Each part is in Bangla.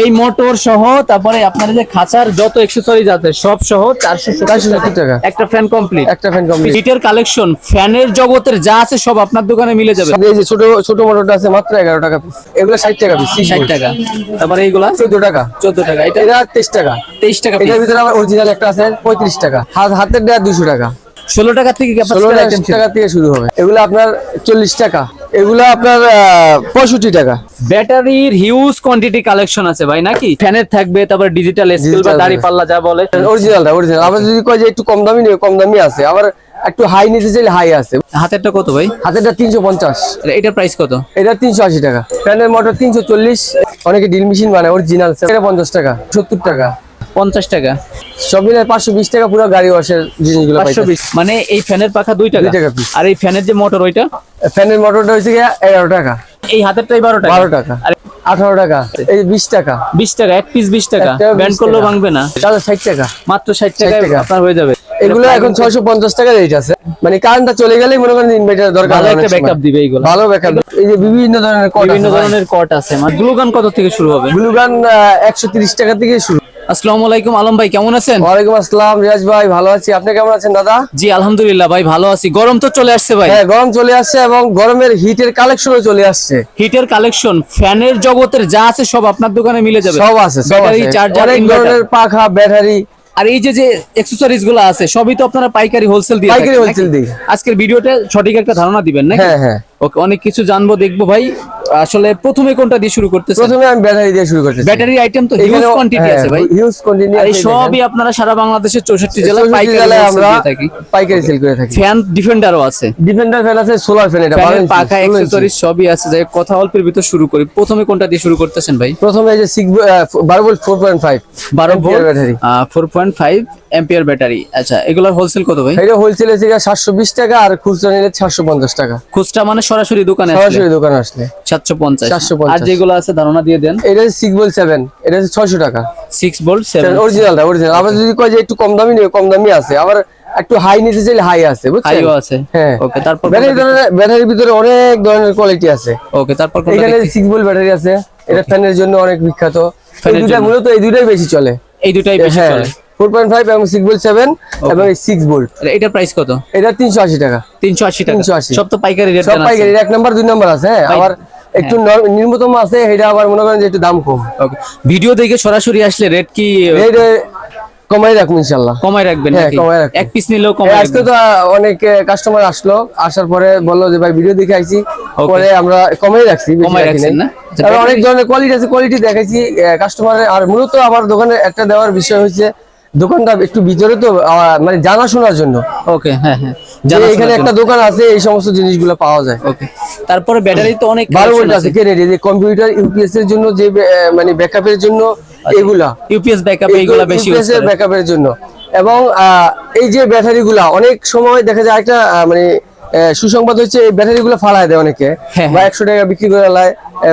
এই মোটর সহ তারপরে আপনার যে খাঁচার যত এক্সেসরিজ আছে সব সহ চারশো টাকা। একটা ফ্যান কমপ্লিট একটা ফ্যান কমপ্লিট হিটের কালেকশন ফ্যানের জগতের যা আছে সব আপনার দোকানে মিলে যাবে। এই যে ছোট ছোট মোটরটা আছে মাত্র এগারো টাকা পিস এগুলো ষাট টাকা পিস ষাট টাকা। তারপরে এইগুলা? চোদ্দ টাকা। চোদ্দ টাকা। এটা এটা তেইশ টাকা। তেইশ টাকা এটার ভিতরে আবার অরিজিনাল একটা আছে পঁয়ত্রিশ টাকা। হাত হাতের দেওয়া দুশো টাকা। ষোলো টাকা থেকে ষোলো টাকা থেকে শুরু হবে। এগুলো আপনার চল্লিশ টাকা। এগুলো আপনার পঁয়ষট্টি টাকা। ব্যাটারির হিউজ কোয়ান্টিটি কালেকশন আছে ভাই নাকি? ফ্যানের থাকবে তারপর ডিজিটাল স্কেল বা দাড়ি পাল্লা যা বলে। অরিজিনালটা অরিজিনাল আবার যদি কয় যে একটু কম দামি নেই কম দামি আছে। আবার একটু হাই নিতে চাইলে হাই আছে। হাতেরটা কত ভাই? হাতেরটা তিনশো পঞ্চাশ। এটার প্রাইস কত? এটা তিনশো আশি টাকা। ফ্যানের মোটর তিনশো চল্লিশ। অনেকে ডিল মেশিন বানায় অরিজিনাল এটা পঞ্চাশ টাকা সত্তর টাকা। পঞ্চাশ টাকা। সব মিলে পাঁচশো বিশ টাকা পুরো গাড়ি ওয়াশের জিনিসগুলো পাঁচশো বিশ মানে এই ফ্যানের পাখা দুই টাকা। টাকা আর এই ফ্যানের যে মোটর ওইটা? ফ্যানের মোটরটা হচ্ছে এগারো টাকা। এই হাতেরটাই বারো টাকা। বারো টাকা। আর আঠারো টাকা। এই বিশ টাকা। বিশ টাকা এক পিস বিশ টাকা। ব্যান্ড 20 করলেও ভাঙবে না। তাহলে ষাট টাকা। মাত্র ষাট টাকা। আপনার হয়ে যাবে। এগুলো এখন ছয়শো পঞ্চাশ টাকা রেট আছে। মানে কারেন্টটা চলে গেলেই মনে করেন ইনভার্টার দরকার ভালো একটা ব্যাকআপ দিবে এইগুলো। ভালো ব্যাকআপ এই যে বিভিন্ন ধরনের কট বিভিন্ন আছে ধরনের কট আছে। মানে গ্লুগান কত থেকে শুরু হবে? গ্লুগান একশো তিরিশ টাকা থেকে শুরু আসসালামু আলাইকুম আলম ভাই কেমন আছেন? ওয়ালাইকুম আসসালাম রিয়াজ ভাই ভালো আছি। আপনি কেমন আছেন দাদা? জি আলহামদুলিল্লাহ ভাই ভালো আছি। গরম তো চলে আসছে ভাই। হ্যাঁ গরম চলে আসছে এবং গরমের হিটের কালেকশনও চলে আসছে। হিটের কালেকশন ফ্যানের জগতের যা আছে সব আপনার দোকানে মিলে যাবে। সব আছে সব আছে। চার্জার ধরনের পাখা ব্যাটারি আর এই যে যে অ্যাকসেসরিজগুলো আছে সবই তো আপনারা পাইকারি হোলসেল দিয়ে পাইকারি নাকি? দিই। আজকের ভিডিওতে সঠিক একটা ধারণা দিবেন নাকি? হ্যাঁ হ্যাঁ। ওকে অনেক কিছু জানব দেখব ভাই। আসলে প্রথমে কোনটা দিয়ে শুরু করতেছেন? প্রথমে আমি ব্যাটারি দিয়ে শুরু করতেছি। ব্যাটারি আইটেম তো হিউজ কোয়ান্টিটি আছে ভাই। হিউজ কোয়ান্টিটি আর এই সবই আপনারা সারা বাংলাদেশের চৌষট্টি জেলায় পাইকারি আমরা পাইকারি সেল করে থাকি। ফ্যান ডিফেন্ডারও আছে। ডিফেন্ডার ফ্যান আছে সোলার ফ্যান এটা 12 ইঞ্চি, পাখা 16 ইঞ্চি। অ্যাকসেসরিজ সবই আছে। যাই কথা অল্পের ভিতর শুরু করি। প্রথমে কোনটা দিয়ে শুরু করতেছেন ভাই? প্রথমে এই যে সিক্স বারো ভোল্ট ফোর পয়েন্ট ফাইভ বারো volt battery four point five ampere battery আচ্ছা এগুলোর হোলসেল কত ভাই? এটা হোলসেল সাতশো বিশ টাকা আর খুচরা নিলে সাতশো পঞ্চাশ টাকা। খুচরা মানে সরাসরি দোকানে সরাসরি দোকানে আসলে। সাতশো পঞ্চাশ। 750 আর যেগুলো আছে ধারণা দিয়ে দেন। এটা সিক্স ভোল্ট সেভেন এটা হচ্ছে ছয়শো টাকা। সিক্স ভোল্ট সেভেন অরিজিনালটা অরিজিনাল আবার যদি কয় যে একটু কম দামি নেই কম দামি আছে। আবার একটু হাই নিতে চাইলে হাই আছে বুঝছেন? হাইও আছে। হ্যাঁ। ওকে তারপর ব্যাটারি ব্যাটারির ভিতরে অনেক ধরনের কোয়ালিটি আছে। ওকে তারপর এখানে দেখি? সিক্স ভোল্ট ব্যাটারি আছে। এটা ফ্যানের জন্য অনেক বিখ্যাত। এই জন্য। মূলত এই দুটাই বেশি চলে। এই দুটাই বেশি হ্যাঁ। চলে। ফোর পয়েন্ট ফাইভ এবং সিক্স ভোল্ট সেভেন এবং সিক্স ভোল্ট আর প্রাইস কত? এটা তিনশো আশি টাকা। তিনশো আশি টাকা। 380 সব তো পাইকারি রেট সব পাইকারি এক নাম্বার দুই নাম্বার আছে হ্যাঁ। আবার একটু নিম্নতম আছে এটা আবার মনে করেন যে একটু দাম কম। ভিডিও দেখে সরাসরি আসলে রেট কি রেট কমাই রাখব ইনশাল্লাহ। কমায় রাখবেন হ্যাঁ, নাকি? কমায় এক পিস নিলেও এই আজকে তো অনেক কাস্টমার আসলো। আসার পরে বলল যে ভাই ভিডিও দেখে আইছি। পরে আমরা কমাই রাখছি রাখছেন না? আর অনেক ধরনের কোয়ালিটি আছে কোয়ালিটি দেখাইছি কাস্টমারের আর মূলত আমার দোকানে একটা দেওয়ার বিষয় হচ্ছে দোকানটা একটু ভিতরে তো মানে জানাশোনার জন্য। ওকে হ্যাঁ হ্যাঁ এখানে একটা। দোকান আছে এই সমস্ত জিনিসগুলো পাওয়া যায়। ওকে তারপরে ব্যাটারি তো অনেক ভোল্ট আছে যে কম্পিউটার ইউপিএস এর জন্য যে মানে ব্যাকআপের জন্য এগুলা। ইউপিএস ব্যাকআপ এইগুলা বেশি ইউজ করে ব্যাকআপের জন্য। এবং এই যে ব্যাটারিগুলা অনেক সময় দেখা যায় একটা মানে সুসংবাদ হচ্ছে এই ব্যাটারিগুলো ফালায় দেয় অনেকে। হ্যাঁ, বা একশো টাকা বিক্রি করে লায়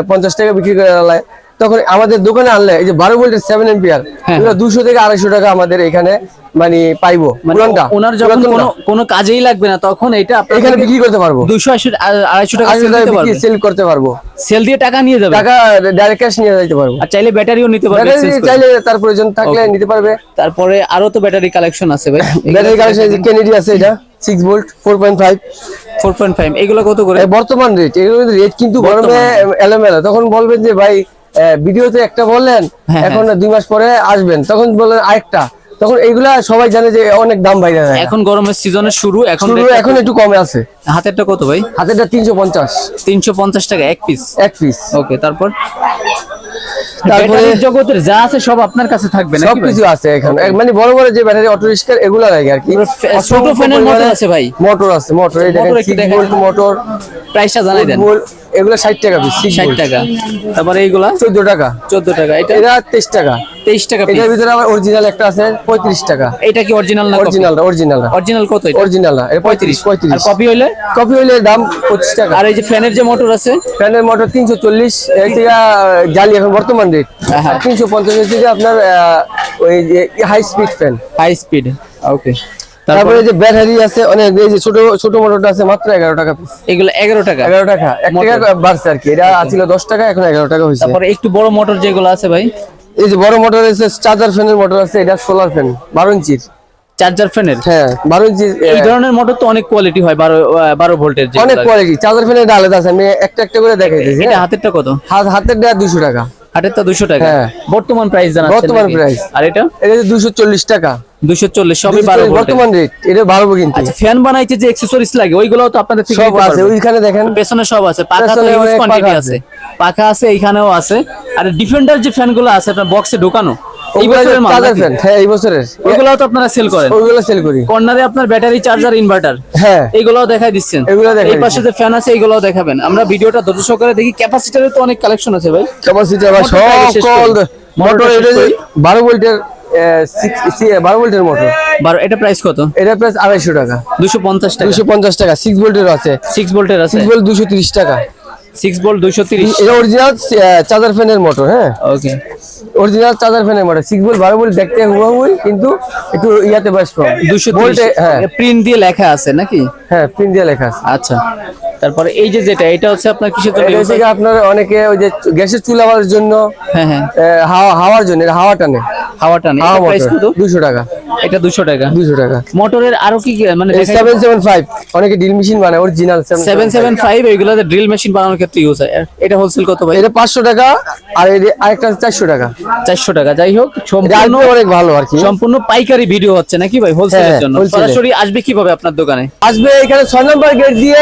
পঞ্চাশ টাকা বিক্রি করে লায়। তখন আমাদের দোকানে আনলে এই যে বারো ভোল্টের সেভেন এম্পিয়ার হ্যাঁ। দুশো থেকে আড়াইশো টাকা আমাদের এখানে মানে পাইবো মানে পুরানটা। ওনার যখন কোনো কোনো কাজেই লাগবে না তখন এটা এখানে বিক্রি করতে পারব। দুশো আড়াইশো টাকা সেল করতে পারব। সেল দিয়ে টাকা নিয়ে যাবে? টাকা ডাইরেক্ট ক্যাশ নিয়ে যেতে পারব। আর চাইলে ব্যাটারিও নিতে পারবে। চাইলে তার প্রয়োজন থাকলে নিতে পারবে। তারপরে আরও তো ব্যাটারি কালেকশন আছে ভাই। ব্যাটারি কানেকশন কেনেডি আছে এটা six volt four point five four point five এগুলো কত করে? বর্তমান রেট এগুলো রেট কিন্তু গরমে এলোমেলো। তখন বলবেন যে ভাই ভিডিওতে একটা বললেন হ্যাঁ, এখন দুই মাস পরে আসবেন। তখন বললেন আরেকটা। তখন এইগুলা সবাই জানে যে অনেক দাম বাইরে যায়। এখন গরমের সিজনের শুরু এখন শুরু এখন একটু কমে আছে। হাতেরটা কত ভাই? হাতেরটা তিনশো পঞ্চাশ। তিনশো পঞ্চাশ টাকা এক পিস এক পিস ওকে তারপর? তারপরে জগতের যা আছে সব আপনার কাছে থাকবে নাকি সবকিছু আছে এখানে। মানে বড় বড় যে ব্যাটারি অটো রিক্সার এগুলো লাগে আর কি। ছোট ফ্যানের মোটর আছে ভাই। মোটর আছে মোটর এই দেখেন মোটর প্রাইসটা জানাই দেন। এগুলো ষাট টাকা পিস সিক্স ষাট ভোল্ট টাকা। তারপরে এইগুলা? চোদ্দ টাকা। চোদ্দ টাকা এটা? এটা তেইশ টাকা। তেইশ টাকা piece। এটার ভিতরে আবার অরিজিনাল একটা আছে পঁয়ত্রিশ টাকা। এটা কি অরিজিনাল না অরিজিনালটা অরিজিনালটা অরিজিনাল কত এটা? অরিজিনালটা এটা পঁয়ত্রিশ আর পঁয়ত্রিশ। কপি হইলে? কপি হইলে দাম পঁচিশ টাকা। আর এই যে ফ্যানের যে মোটর আছে? ফ্যানের মোটর তিনশো চল্লিশ থেকে জালি এখন বর্তমান রেট হ্যাঁ। তিনশো পঞ্চাশ থেকে আপনার ওই যে high speed fan high speed okay তারপরে যে ব্যাটারি আছে অনেক এই যে ছোট ছোট মোটরটা আছে মাত্র এগারো টাকা পিস এগুলো এগারো টাকা? এগারো টাকা এক টাকা বাড়ছে আর কি। এটা আছিল দশ টাকা এখন এগারো টাকা হয়েছে তারপরে একটু বড় মোটর যেগুলো আছে ভাই? এই যে বড় মোটর আছে চার্জার ফ্যানের মোটর আছে এটা সোলার ফ্যান বারো ইঞ্চির। চার্জার ফ্যানের? হ্যাঁ বারো ইঞ্চির এই ধরনের মোটর তো অনেক কোয়ালিটি হয় বারো আহ, বারো ভোল্টের যে অনেক কোয়ালিটি চার্জার ফ্যানের আলাদা আছে আমি একটা একটা করে দেখাই দিয়েছি এটা হাতেরটা কত? হাত হাতের দেওয়া দুশো টাকা। হাটেরটা দুশো টাকা। হ্যাঁ। বর্তমান প্রাইস জানা বর্তমান প্রাইস আর এটা? এটা দুশো চল্লিশ টাকা। দুশো চল্লিশ সবই বারো বর্তমান রেট এটা বাড়বো কিন্তু। আচ্ছা ফ্যান বানাইতে যে অ্যাক্সেসরিজ লাগে ওইগুলোও তো আপনাদের সব আছে ওইখানে দেখেন। পেছনে সব আছে পাখা তো ইউজ কোয়ান্টিটি আছে। পাখা আছে এইখানেও আছে। আর ডিফেন্ডার যে ফ্যানগুলো আছে আপনার বক্সে ঢোকানো এই বছরের মাল হ্যাঁ এই বছরের। তো আপনারা সেল করেন। ওইগুলো সেল করি। কর্নারে আপনার ব্যাটারি চার্জার ইনভার্টার হ্যাঁ। দেখাই দিচ্ছেন। এগুলো দেখাই এই পাশে যে ফ্যান আছে দেখাবেন। আমরা ভিডিওটা ধৈর্য সহকারে দেখি। ক্যাপাসিটারের তো অনেক কালেকশন আছে ভাই। সকল মোটর এটা। বারো ভোল্টের বারো ভোল্টের মোটর বারো এটা প্রাইস কত? এটা প্রাইস আড়াইশো টাকা। দুশো পঞ্চাশ টাকা। দুশো পঞ্চাশ টাকা। সিক্স ভোল্টের আছে। সিক্স ভোল্টের আছে। সিক্স ভোল্ট দুশো তিরিশ টাকা। সিক্স ভোল্ট দুইশো তিরিশ। এটা অরিজিনাল চার্জার ফ্যানের মোটর হ্যাঁ? ওকে অরিজিনাল চার্জার ফ্যানের মোটর সিক্স ভোল্ট বারো ভোল্ট দেখতে হুবহুই কিন্তু একটু ইয়াতে বাস কম। দুশো ভোল্টে হ্যাঁ। প্রিন্ট দিয়ে লেখা আছে নাকি? হ্যাঁ প্রিন্ট দিয়ে লেখা আছে। আচ্ছা। তারপরে এই যে যেটা এটা হচ্ছে আপনার কিসের জন্য এটা হচ্ছে আপনার অনেকে ওই যে গ্যাসের চুলাবার জন্য হ্যাঁ হ্যাঁ। হাওয়া হাওয়ার জন্য হাওয়া টানে। হাওয়া টানে। হাওয়া প্রাইস কত? দুশো টাকা। এটা দুশো টাকা। দুশো টাকা। মোটরের আরও কি কি মানে সেভেন সেভেন ফাইভ অনেকে ডিল মেশিন বানায় অরিজিনাল সেভেন সেভেন ফাইভ এইগুলোতে ড্রিল মেশিন বানানোর ক্ষেত্রে ইউজ হয়। এটা হোলসেল কত ভাই? এটা পাঁচশো টাকা আর এটা আরেকটা চারশো টাকা। চারশো টাকা যাই হোক সম্পূর্ণ অনেক ভালো আর কি। সম্পূর্ণ পাইকারি ভিডিও হচ্ছে নাকি ভাই হোলসেলের হ্যাঁ, জন্য? সরাসরি আসবে কীভাবে আপনার দোকানে? আসবে এখানে ছয় নম্বর গেট দিয়ে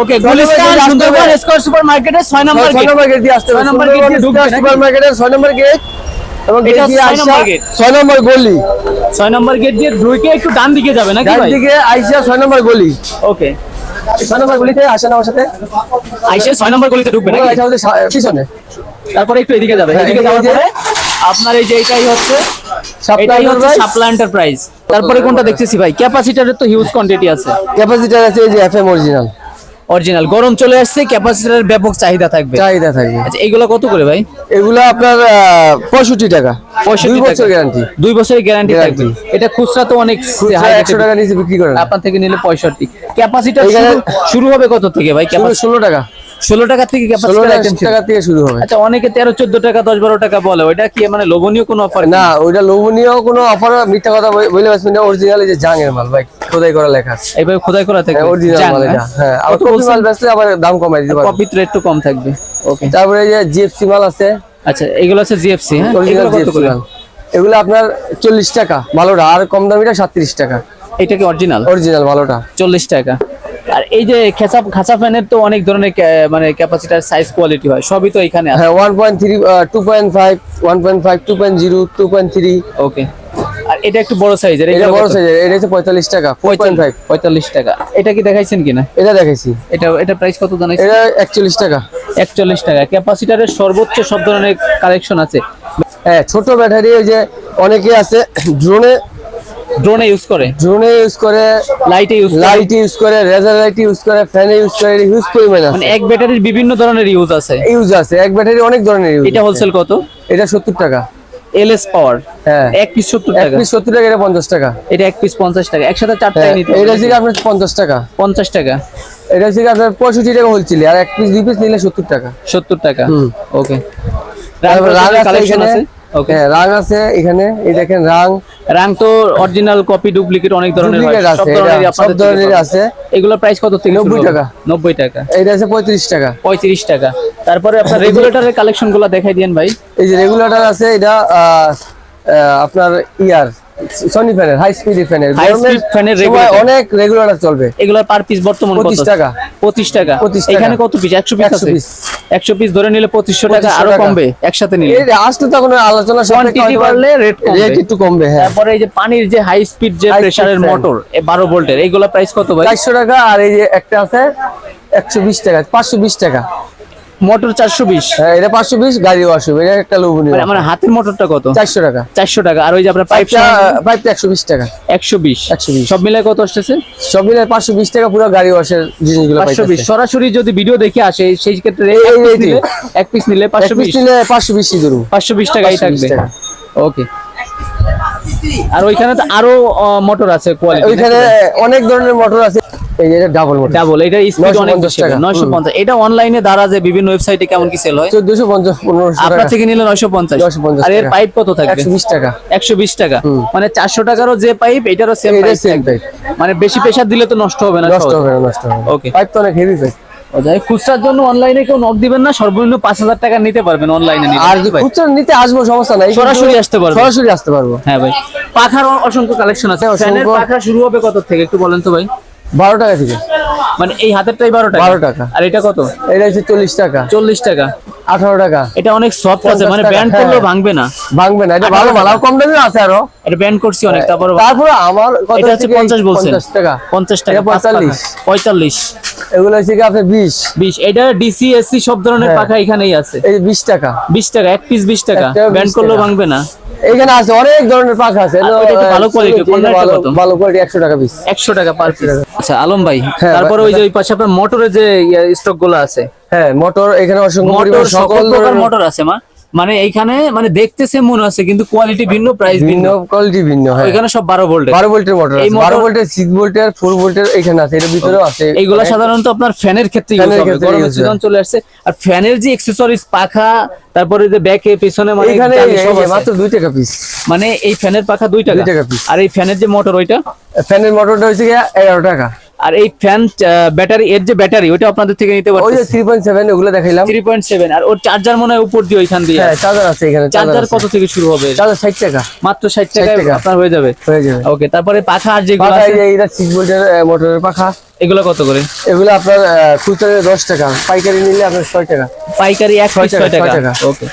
okay Gulistan Sundarban square super মার্কেটের ছয় নম্বর ছয় গেট নম্বর গেট দিয়ে আসতে ছয় নম্বর gate দিয়ে সুপার মার্কেটের ছয় নম্বর গেট এবং গেট দিয়ে ছয় আইসা নম্বর গলি ছয় নম্বর গেট দিয়ে ঢুকে একটু ডান দিকে যাবে নাকি ডান দিকে আইসা ছয় নম্বর গলি ওকে ছয় নম্বর গলিতে আসেন আমার সাথে আইসে ছয় নম্বর গলিতে ঢুকবে নাকি এটা সা- পিছনে তারপরে একটু এদিকে যাবে হ্যাঁ, এদিকে যাওয়ার পরে আপনার এই যে এটাই হচ্ছে সাপ্লাই এটাই হচ্ছে সাপ্লাই এন্টারপ্রাইজ তারপরে কোনটা দেখতেছি ভাই? ক্যাপাসিটারের তো হিউজ কোয়ান্টিটি আছে। ক্যাপাসিটার আছে এই যে এফএম অরিজিনাল অরিজিনাল গরম চলে আসছে ক্যাপাসিটারের ব্যাপক চাহিদা থাকবে। চাহিদা থাকবে। আচ্ছা এইগুলো কত করে ভাই? এগুলো আপনার পঁয়ষট্টি টাকা। পঁয়ষট্টি বছর গ্যারান্টি দুই বছরের গ্যারান্টি থাকবে। এটা খুচরা তো অনেক একশো টাকা নিচে বিক্রি করেন আপনার থেকে নিলে পঁয়ষট্টি। ক্যাপাসিটার শুরু হবে কত থেকে ভাই? ষোলো টাকা। ষোলো টাকা থেকে টাকা থেকে শুরু হবে। আচ্ছা অনেকে তেরো চোদ্দ টাকা দশ বারো টাকা বলে ওইটা কি মানে লোভনীয় কোনো অফার না ওইটা লোভনীয় কোনো অফার মিথ্যা কথা বলে- না অরিজিনাল যে জাঙের মাল ভাই খোদাই করা লেখা আছে। এইভাবে খোদাই করা থাকবে? অরিজিনাল মাল এটা হ্যাঁ? হ্যাঁ আবার কত কপি মাল বেচলে আবার দাম কমাই দিতে পারবে। কপির একটু কম থাকবে। ওকে তারপরে এই যে জিএফসি মাল আছে। আচ্ছা এগুলো আছে জিএফসি হ্যাঁ? অরিজিনাল এগুলো কত করে? এগুলো আপনার চল্লিশ টাকা ভালোটা আর কম দামিটা সাতত্রিশ টাকা। এটা কি অরিজিনাল অরিজিনাল ভালোটা চল্লিশ টাকা। আর এই যে খেঁচা খাঁচা ফ্যানের তো অনেক ধরনের মানে ক্যাপাসিটার সাইজ কোয়ালিটি হয় সবই তো এখানে আছে। হ্যাঁ one point three two point five one point five two point zero two point three okay আর এটা একটু বড় সাইজের এটা বড় সাইজের এটা হচ্ছে পঁয়তাল্লিশ টাকা ফোর পয়েন্ট ফাইভ পঁয়তাল্লিশ টাকা। এটা কি দেখাইছেন কিনা? এটা দেখেছি এটা এটা প্রাইস কত জানাইছেন? এটা একচল্লিশ টাকা। একচল্লিশ টাকা। ক্যাপাসিটারের সর্বোচ্চ সব ধরনের কালেকশন আছে। হ্যাঁ ছোট ব্যাটারি ওই যে অনেকে আছে ড্রোনে ড্রোনে ইউজ করে? ড্রোনে ইউজ করে লাইটে ইউজ করে? লাইট ইউজ করে রেজার লাইট ইউজ করে ফ্যানে ইউজ করে হিউজ পরিমাণ মানে আছে। এক ব্যাটারির বিভিন্ন ধরনের ইউজ আছে। ইউজ আছে এক ব্যাটারি অনেক ধরনের ইউজ এটা হোলসেল কত? এটা সত্তর টাকা। এলএস পাওয়ার হ্যাঁ। এক পিস সত্তর এক টাকা। পিস সত্তর টাকা এটা পঞ্চাশ টাকা। এটা এক পিস পঞ্চাশ টাকা। একসাথে চারটাই হ্যাঁ, নিতে এটা হচ্ছে আপনার পঞ্চাশ টাকা। পঞ্চাশ টাকা। এটা হচ্ছে আপনার পঁয়ষট্টি টাকা হলছিল আর এক পিস দুই পিস নিলে সত্তর টাকা। সত্তর টাকা। ওকে কালেকশন আছে? ওকে রাং আছে এখানে? এই দেখেন রাং। রাং তো অরিজিনাল কপি ডুপ্লিকেট অনেক ধরনের হয়। সব আছে, ধরনের সব ধরনের আছে। এগুলো প্রাইস কত থেকে 90 টাকা। নব্বই টাকা। এইটা আছে পঁয়ত্রিশ টাকা। পঁয়ত্রিশ টাকা। তারপরে আপনার রেগুলেটরের কালেকশনগুলো দেখাই দিয়েন ভাই। এই যে রেগুলেটর আছে এটা আপনার ইয়ার। সনি ফ্যানের হাই স্পিড ফ্যানের fan এর সময় regulator। অনেক রেগুলেটর চলবে এগুলোর পার পিস বর্তমান কত 25 টাকা। পঁচিশ টাকা 25 টাকা। এখানে কত পিস একশো পিস আছে piece। একশো পিস ধরে নিলে পঁচিশশো টাকা আরও কমবে একসাথে নিলে এই আসলে তো কোনো আলোচনা Quantity বাড়লে rate কমবে। রেট একটু কমবে হ্যাঁ তারপরে এই যে পানির যে হাই স্পিড যে প্রেসারের। মোটর বারো ভোল্টের এইগুলো প্রাইস কত ভাই চারশো টাকা আর এই যে একটা আছে একশো বিশ টাকা পাঁচশো বিশ টাকা মোটর চারশো বিশ। হ্যাঁ এটা পাঁচশো বিশ গাড়ি এটা একটা লোভনীয় মানে আমার হাতের মোটরটা কত? চারশো টাকা। চারশো টাকা। আর ওই যে আপনার পাইপটা পাইপটা একশো বিশ টাকা। একশো বিশ। 120 সব মিলে কত আসতেছে? সব পাঁচশো বিশ টাকা পুরো গাড়ি ওয়াশের জিনিসগুলো পাঁচশো বিশ। সরাসরি যদি ভিডিও দেখে আসে সেই ক্ষেত্রে এক পিস নিলে পাঁচশো বিশ। নিলে পাঁচশো বিশ ধরুন। পাঁচশো বিশ টাকাই থাকবে। ওকে আর ওইখানে তো আরও মোটর আছে কোয়ালিটি ওইখানে অনেক ধরনের মোটর আছে। এই যে ডাবল মোটর ডাবল এটা স্পিড অনেক বেশি টাকা। নয়শো পঞ্চাশ। এটা অনলাইনে দ্বারা যে বিভিন্ন ওয়েবসাইটে কেমন কি সেল হয়? চোদ্দশো পঞ্চাশ পনেরোশো আপনার থেকে নিলে নয়শো পঞ্চাশ। 950 আর এর পাইপ কত থাকবে? একশো বিশ টাকা। একশো বিশ টাকা। মানে চারশো টাকারও যে পাইপ এটারও সেম মানে বেশি প্রেসার দিলে তো নষ্ট হবে না নষ্ট হবে না নষ্ট হবে ওকে পাইপ তো অনেক হেভি পাইপ যাই খুচরার জন্য অনলাইনে কেউ নক দিবেন না সর্বনিম্ন পাঁচ হাজার টাকা নিতে পারবেন অনলাইনে আর খুচরা নিতে আসব সমস্যা নাই। সরাসরি আসতে পারব। সরাসরি আসতে পারব। হ্যাঁ ভাই। পাখার অসংখ্য কালেকশন আছে। হ্যাঁ, পাখা শুরু হবে কত থেকে? একটু বলেন তো ভাই। বারো টাকা থেকে। মানে এই হাতেরটাই বারো টাকা? 12 টাকা। আর এটা কত? এটা হচ্ছে চল্লিশ টাকা। চল্লিশ টাকা। আঠারো টাকা। এটা অনেক সফট আছে মানে ব্যান্ড করলে করলেও ভাঙবে না। ভাঙবে না। এটা ভালো ভালো কম দামে আছে আরও। এটা ব্যান্ড করছি অনেক তারপর তারপর আমার কত এটা হচ্ছে? পঞ্চাশ বলছেন। 50 টাকা। পঞ্চাশ টাকা। 45 পঁয়তাল্লিশ। এগুলো হচ্ছে কি আপনার বিশ? বিশ। এটা ডিসি এসসি সব ধরনের হ্যাঁ। পাখা এখানেই আছে। এই বিশ টাকা। বিশ টাকা এক পিস বিশ টাকা। ব্যান্ড করলেও টাকা। ভাঙবে না। এখানে আছে অনেক ধরনের পাখা আছে। ভালো কোন ভালো কত? ভালো কোয়ালিটি একশো টাকা পিস একশো টাকা পার পিস আচ্ছা আলম ভাই হ্যাঁ, তারপরে ওই যে ওই পাশে আপনার মোটরের যে স্টকগুলো আছে। হ্যাঁ মোটর এখানে অসংখ্য মোটর সকল প্রকার মোটর আছে মা। মানে এইখানে মানে দেখতে সেম মনে আছে কিন্তু কোয়ালিটি ভিন্ন প্রাইস ভিন্ন। কোয়ালিটি ভিন্ন হ্যাঁ। ওইখানে সব বারো ভোল্টের বারো ভোল্টের মোটর আছে মোটর- বারো ভোল্টের সিক্স ভোল্টের ফোর ভোল্টের এখানে আছে এর ভিতরেও আছে। এইগুলা সাধারণত আপনার ফ্যানের ক্ষেত্রে ইউজ হবে গরমের সিজন চলে আসছে। আর ফ্যানের যে এক্সেসরিজ পাখা তারপরে যে ব্যাকে পিছনে মানে এখানে জালি সব আছে। মাত্র দুই টাকা পিস মানে এই ফ্যানের পাখা দুই টাকা। আর এই ফ্যানের যে মোটর ওইটা? ফ্যানের মোটরটা হচ্ছে গিয়ে এগারো টাকা। আর এই ফ্যান ব্যাটারি এর যে ব্যাটারি ওটা আপনাদের থেকে নিতে ওই যে পারবেন থ্রি পয়েন্ট সেভেন ওগুলো দেখাইলাম। থ্রি পয়েন্ট সেভেন আর ওর চার্জার মনে হয় উপর দিয়ে ওইখান দিয়ে হ্যাঁ চার্জার আছে এখানে চার্জার কত থেকে শুরু হবে? চার্জার ষাট টাকা। মাত্র ষাট টাকায় টাকা। আপনার হয়ে যাবে। হয়ে যাবে। ওকে তারপরে পাখা আর যেগুলো পাখা আছে? এই যে এটা সিক্স ভোল্টের মোটরের পাখা। এগুলো কত করে? এগুলো আপনার খুচরা দশ টাকা। পাইকারি নিলে আপনার ছয় টাকা। পাইকারি এক ছয় পিস টাকা, ছয় টাকা। ছয় টাকা। ওকে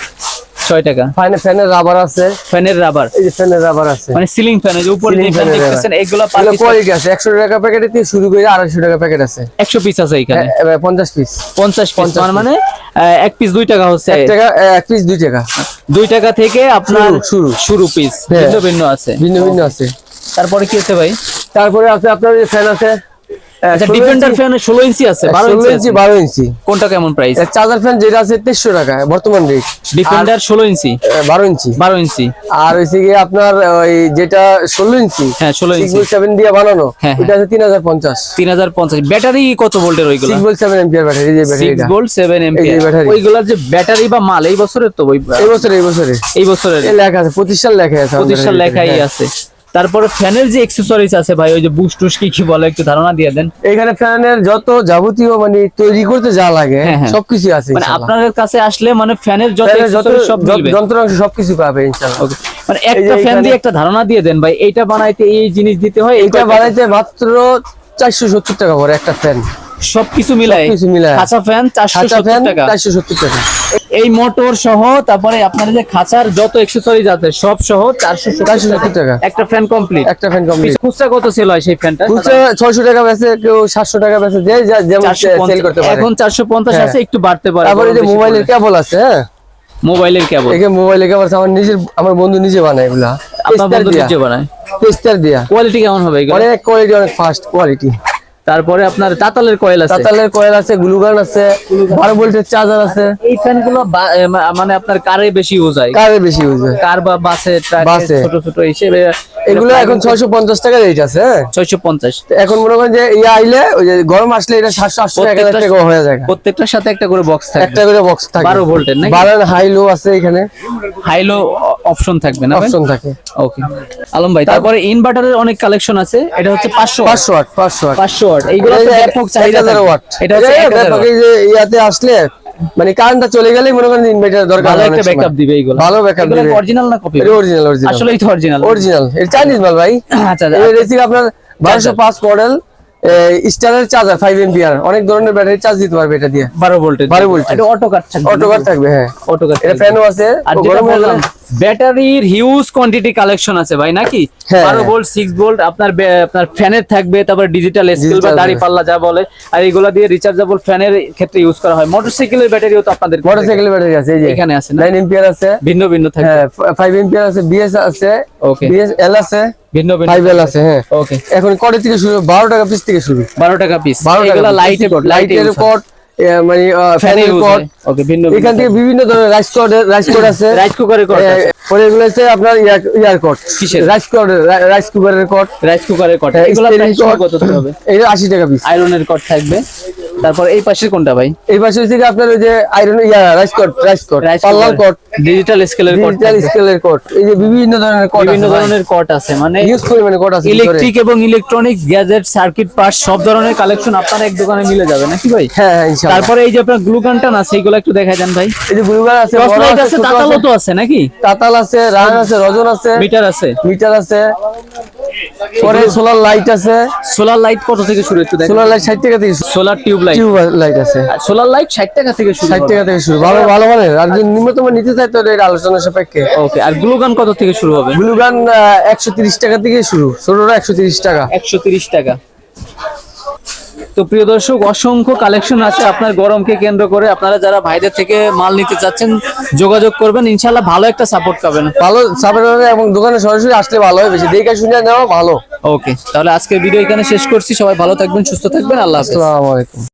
ছয় টাকা। ফাইনে ফ্যানের রাবার আছে। ফ্যানের রাবার। এই যে ফ্যানের রাবার আছে। মানে সিলিং ফ্যান যে উপরে যে ফ্যান দেখতেছেন এগুলো কোয়ালিটি আছে। একশো টাকা প্যাকেটে থেকে শুরু করে আড়াইশো টাকা প্যাকেট আছে। একশো পিস আছে এখানে। পঞ্চাশ পিস পঞ্চাশ পিস 50 মানে এক পিস দুই টাকা হচ্ছে। এক টাকা এক পিস দুই টাকা। দুই টাকা থেকে আপনার শুরু, শুরু। শুরু পিস হ্যাঁ। ভিন্ন ভিন্ন আছে। ভিন্ন ভিন্ন আছে। তারপরে কি আছে ভাই? তারপরে আছে আপনার ফ্যান আছে আচ্ছা ডিফেন্ডার ফ্যান ষোলো ইঞ্চি আছে বারো ষোলো ইঞ্চি ইঞ্চি আছে। বারো ইঞ্চি। কোনটা কেমন প্রাইস চার্জার ফ্যান যেটা আছে তেইশশো টাকা বর্তমান রেট ডিফেন্ডার ষোলো ইঞ্চি। বারো ইঞ্চি। বারো ইঞ্চি। আর হচ্ছে গিয়ে আপনার ওই যেটা ষোলো ইঞ্চি হ্যাঁ ষোলো ইঞ্চি। সেভেন দিয়ে বানানো হ্যাঁ, এটা আছে হাজার পঞ্চাশ। তিন হাজার পঞ্চাশ। ব্যাটারি কত ভোল্টের ওইগুলো? Six volt seven ampere battery যে সিক্স ব্যাটারিটা ভোল্ট সেভেন এম্পিয়ার battery। ওইগুলার যে ব্যাটারি বা মাল এই বছরের তো ওই এই বছরে এই বছরে এই বছরের। লেখা আছে সাল লেখা আছে। প্রতিষ্ঠান লেখাই হ্যাঁ। আছে। তারপরে ফ্যানের যে এক্সেসরিজ আছে ভাই ওই যে বুস্ট টুস কি কি বলে একটু ধারণা দিয়ে দেন এখানে ফ্যানের যত যাবতীয় মানে তৈরি করতে যা লাগে হ্যাঁ, হ্যাঁ। সবকিছু আছে মানে। আপনাদের কাছে আসলে মানে ফ্যানের যত যত সব যন্ত্রাংশ সবকিছু পাবে ইনশাআল্লাহ. মানে একটা ফ্যান দিয়ে একটা ধারণা দিয়ে দেন ভাই এইটা বানাইতে এই জিনিস দিতে হয় এটা বানাইতে মাত্র চারশো সত্তর টাকা করে একটা ফ্যান সবকিছু মিলায়। খাঁচা ফ্যান চারশো খাঁচা ফ্যান টাকা চারশো সত্তর টাকা এই মোটর সহ তারপরে আপনার যে খাঁচার যত এক্সেসরিজ আছে সব সহ চারশো সত্তর টাকা। একটা ফ্যান কমপ্লিট একটা ফ্যান কমপ্লিট খুচরা কত সেল হয় সেই ফ্যানটা খুচরা ছয়শো টাকা বেচে কেউ সাতশো টাকা বেচে যে যেমন সেল করতে পারে। এখন চারশো পঞ্চাশ হ্যাঁ। আছে একটু বাড়তে পারে তারপরে যে মোবাইলের। কেবল আছে হ্যাঁ? মোবাইলের কেবল একে মোবাইলের কেবল আমার নিজের আমার বন্ধু নিজে বানায় এগুলা। আপনার বন্ধু নিজে বানায়? টেস্টার দিয়া। কোয়ালিটি কেমন হবে এগুলো? অনেক কোয়ালিটি অনেক ফাস্ট কোয়ালিটি তারপরে আপনার তাতালের কয়েল আছে। তাতালের কয়েল আছে গ্লুগান আছে বারো ভোল্টের চার্জার আছে। এই ফ্যানগুলো মানে আপনার কারে বেশি ইউজ হয়। কারে বেশি ইউজ হয়। কার বা বাসে ট্রাকে। ছোট ছোট হিসেবে এগুলো এখন ছয়শো পঞ্চাশ টাকা রেট আছে হ্যাঁ? ছয়শো পঞ্চাশ। তো এখন মনে করেন যে ইয়ে আইলে ওই যে গরম আসলে এটা সাতশো আটশো এক হাজার টাকা হয়ে যায়। প্রত্যেকটার সাথে একটা করে বক্স থাকবে একটা করে বক্স থাকে। বারো ভোল্টের নাকি? বারো হাই লো আছে এখানে। হাইলো অপশন থাকবে না অপশন থাকে। ওকে আলম ভাই তারপরে ইনভার্টারের অনেক কালেকশন আছে। এটা হচ্ছে পাঁচশো পাঁচশো ওয়াট পাঁচশো ওয়াট। পাঁচশো ওয়াট। এইগুলো তো ব্যাপক চাহিদা থাকে। ওয়াট। এটা হচ্ছে ব্যাপক এই যে ইয়াতে আসলে মানে কারেন্টটা চলে গেলেই মনে করেন ইনভার্টার দরকার ভালো একটা ব্যাকআপ দিবে এইগুলো। ভালো ব্যাকআপ দিবে। অরিজিনাল না কপি এটা অরিজিনাল অরিজিনাল আসলেই তো অরিজিনাল অরিজিনাল এটা চাইনিজ মাল ভাই। আচ্ছা এই রেসিপি আপনার বারোশো পাঁচ মডেল স্টারের চার্জার ফাইভ এমপিআর অনেক ধরনের ব্যাটারি চার্জ দিতে পারবে এটা দিয়ে। বারো ভোল্টের 12 voltage। এটা অটো কাট থাকবে। অটো কার থাকবে হ্যাঁ। অটো কাট এটা ফ্যানও আছে আর যেটা বললাম ব্যাটারির হিউজ কোয়ান্টিটি কালেকশন আছে ভাই নাকি? হ্যাঁ। বারো ভোল্ট সিক্স ভোল্ট আপনার আপনার ফ্যানের থাকবে তারপর ডিজিটাল স্কেল বা দাড়ি পাল্লা যা বলে আর এগুলা দিয়ে রিচার্জেবল ফ্যানের ক্ষেত্রে ইউজ করা হয়। মোটরসাইকেলের ব্যাটারিও তো আপনাদের মোটরসাইকেল ব্যাটারি আছে এই যে। এখানে আছে নাইন এমপিআর আছে। ভিন্ন ভিন্ন থাকবে হ্যাঁ ফাইভ এমপিআর আছে বিএস আছে ওকে বিএস এল আছে। ভিন্ন ভিন্ন ফাইভ এল আছে হ্যাঁ। ওকে এখন কটে থেকে শুরু? বারো টাকা পিস থেকে শুরু। বারো টাকা পিস বারো টাকা এগুলা লাইট লাইটের কট মানে ফ্যানের কট ওকে ভিন্ন এখান থেকে বিভিন্ন ধরনের রাইস কট রাইস কট আছে। রাইস কুকারের কট আছে। পরে এগুলো হচ্ছে আপনার ইয়ার কট কিসের? রাইস কট রাইস কুকারের কট রাইস কুকারের কট এগুলো প্রাইস কত হবে এটা আশি টাকা পিস আয়রনের কট থাকবে। তারপর এই পাশের কোনটা ভাই? এই পাশে হচ্ছে কি আপনার ওই যে আয়রন ইয়া রাইস কট রাইস কট পাল্লার কট ডিজিটাল স্কেলের কট ডিজিটাল স্কেলের কট এই যে বিভিন্ন ধরনের কট বিভিন্ন ধরনের কট আছে মানে ইউজ পরিমাণে কট আছে ইলেকট্রিক এবং ইলেকট্রনিক্স গ্যাজেট সার্কিট পার্টস সব ধরনের কালেকশন আপনার এক দোকানে মিলে যাবে নাকি ভাই? হ্যাঁ হ্যাঁ ইনশাআল্লাহ তারপরে এই যে আপনার গ্লু গানটান আছে এগুলো একটু দেখাই দেন ভাই। এই যে ব্লুগার আছে টর্চ বড় লাইট আছে আছে ছোট তাতালো আছে। তো আছে নাকি? তাতাল আছে রান আছে রজন আছে। মিটার আছে। মিটার আছে। পরে সোলার লাইট আছে। সোলার লাইট কত থেকে শুরু একটু সোলার লাইট ষাট টাকা থেকে solar tube light tube light আছে। সোলার লাইট ষাট টাকা থেকে শুরু ষাট টাকা থেকে শুরু। ভালো ভালো মানে আর যদি নিম্নতম নিতে চাই তো এটা আলোচনা সাপেক্ষে। ওকে আর গ্লু গান কত থেকে শুরু হবে? একশো তিরিশ টাকা থেকে শুরু। ছোটটা একশো তিরিশ টাকা। একশো তিরিশ টাকা। তো প্রিয় দর্শক অসংখ্য কালেকশন আছে আপনার গরমকে কেন্দ্র করে। আপনারা যারা ভাইদের থেকে মাল নিতে চাচ্ছেন যোগাযোগ করবেন। ইনশাল্লাহ ভালো একটা সাপোর্ট পাবেন। ভালো সাপোর্ট হবে এবং দোকানে সরাসরি আসলে ভালো হয় বেশি দেখে শুনে নেওয়া ভালো। ওকে তাহলে আজকের ভিডিও এখানে শেষ করছি। সবাই ভালো থাকবেন সুস্থ থাকবেন। আল্লাহ আসসালামু আলাইকুম।